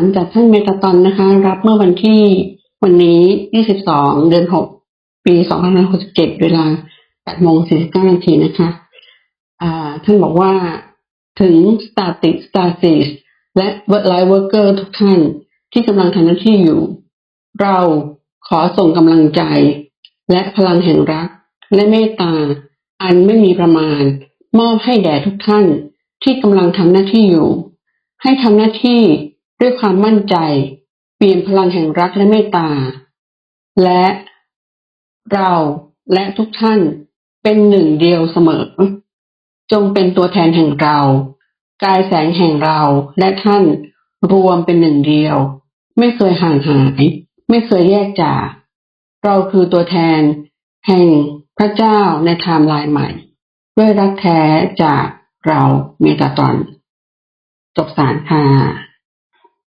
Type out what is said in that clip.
ารจากท่านเมตาตอนนะคะ รับเมื่อวันที่วันนี้ 22 เดือน 6 ปี 2567 เวลา8โมง49นาทีนะคะท่านบอกว่าถึง static stasis และ work life worker ทุกท่านที่กำลังทำหน้าที่อยู่ เราขอส่งกำลังใจ และพลังแห่งรัก และเมตตา อันไม่มีประมาณ มอบให้แด่ทุกท่านที่กำลังทำหน้าที่อยู่ ให้ทำหน้าที่ ด้วยความมั่นใจ เปลี่ยนพลังแห่งรักและเมตตา และเราและทุกท่านเป็นหนึ่งเดียวเสมอ จงเป็นตัวแทนแห่งเรา กายแสงแห่งเราและท่านรวมเป็นหนึ่งเดียว ไม่เคยห่างหาย ไม่เคยแยกจาก เราคือตัวแทน แห่งพระเจ้าในไทม์ไลน์ใหม่ ด้วยรักแท้จากเราเมตาตอน จบสารค่ะ